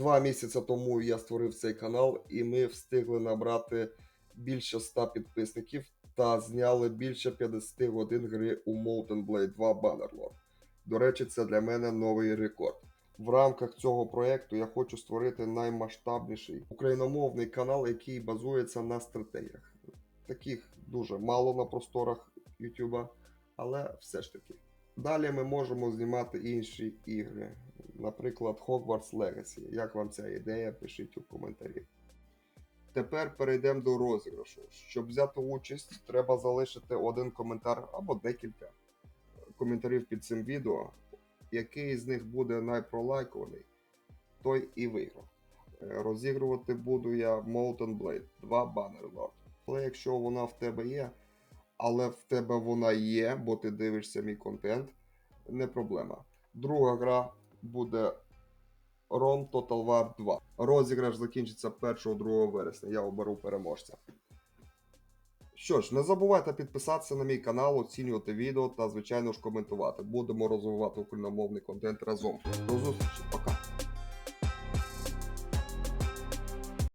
місяця тому я створив цей канал, і ми встигли набрати більше 100 підписників та зняли більше 50 годин гри у Molten Blade 2 Bannerlord. До речі, це для мене новий рекорд. В рамках цього проекту я хочу створити наймасштабніший україномовний канал, який базується на стратегіях. Таких дуже мало на просторах YouTube, але все ж таки. Далі ми можемо знімати інші ігри, наприклад, Hogwarts Legacy. Як вам ця ідея? Пишіть у коментарі. Тепер перейдемо до розіграшу. Щоб взяти участь, треба залишити один коментар або декілька коментарів під цим відео. Який з них буде найпролайкований, той і виграв. Е, Розігрувати буду я Molten Blade 2 Bannerlord. Але якщо вона в тебе є, але в тебе вона є, бо ти дивишся мій контент, не проблема. Друга гра буде Ром Total War 2. Розіграш закінчиться 1-2 вересня. Я оберу переможця. Що ж, не забувайте підписатися на мій канал, оцінювати відео та, звичайно ж, коментувати. Будемо розвивати україномовний контент разом. До зустрічі, пока!